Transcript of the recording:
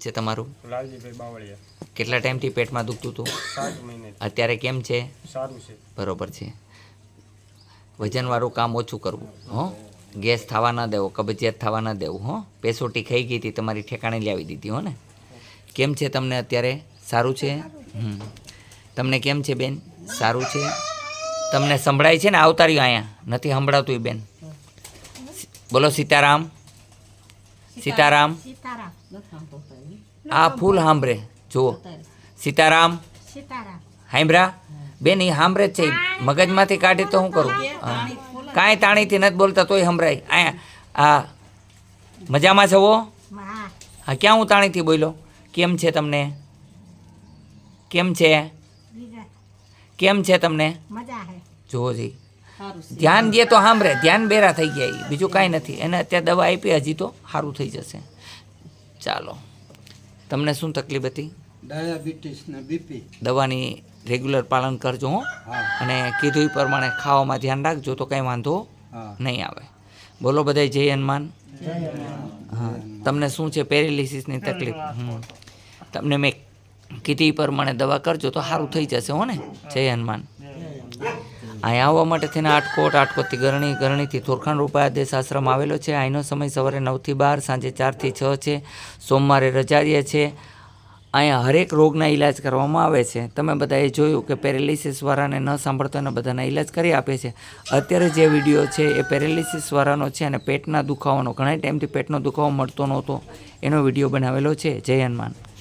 છે તમારું? લાલજીભાઈ બાવળિયા. કેટલા ટાઈમથી પેટમાં દુખતું હતું? સાત મહિને. અત્યારે કેમ છે? સારું છે. બરોબર છે. વજનવાળું કામ ઓછું કરવું હો? ગેસ થવા ન દેવો કબજિયાત થવા ન દેવું હો? પેસોટી ખાઈ ગઈ હતી તમારી ઠેકાણે લાવી દીધી હો ને? કેમ છે તમને અત્યારે? સારું છે? હમ. તમને કેમ છે બેન? સારું છે? તમને સંભળાય છે ને આવતા રહ્યું અહીંયા? નથી સંભળાતું એ બેન? બોલો સીતારામ. સીતારામ. આ ફૂલ સાંભળે જુઓ. સીતારામ. હાંભરા બેન એ સાંભળે જ છે. મગજમાંથી કાઢે તો શું કરું? હા. કાંઈ તાણીથી નથી બોલતા તોય સંભળાય અહીંયા આ મજામાં છો હા? હા. ક્યાં હું તાણીથી બોલ્યો? કેમ છે તમને? કેમ છે? કેમ છે તમને? જુઓ જી. ધ્યાન દે તો સાંભળે ધ્યાન બેરા થઈ ગયા. બીજું કાંઈ નથી. એને અત્યારે દવા આપી હજી તો સારું થઈ જશે. ચાલો. તમને શું તકલીફ હતી? ડાયાબિટીસ ને બીપી દવાની રેગ્યુલર પાલન કરજો હો. અને કીધું એ પ્રમાણે ખાવામાં ધ્યાન રાખજો તો કંઈ વાંધો નહીં આવે. બોલો બધા જય હનુમાન. હા. તમને શું છે પેરેલિસિસની તકલીફ. તમને મેં કીધી પ્રમાણે દવા કરજો તો સારું થઈ જશે હો ને. જય હનુમાન. અહીંયા આવવા માટે થઈને આટકોટ આટકોટથી ગરણી, ગરણીથી થોરખાણ રૂપા આદેશ આશ્રમ આવેલો છે. અહીંનો સમય સવારે નવથી બાર, સાંજે ચારથી છ છે. સોમવારે રજારીએ છે. અહીંયા હરેક રોગના ઈલાજ કરવામાં આવે છે. તમે બધાએ જોયું કે પેરેલિસિસવાળાને ન સાંભળતો એને બધાના ઈલાજ કરી આપે છે. અત્યારે જે વીડિયો છે એ પેરેલિસિસવાળાનો છે અને પેટના દુખાવાનો, ઘણા ટાઈમથી પેટનો દુખાવો મળતો નહોતો. એનો વીડિયો બનાવેલો છે. જય હનુમાન.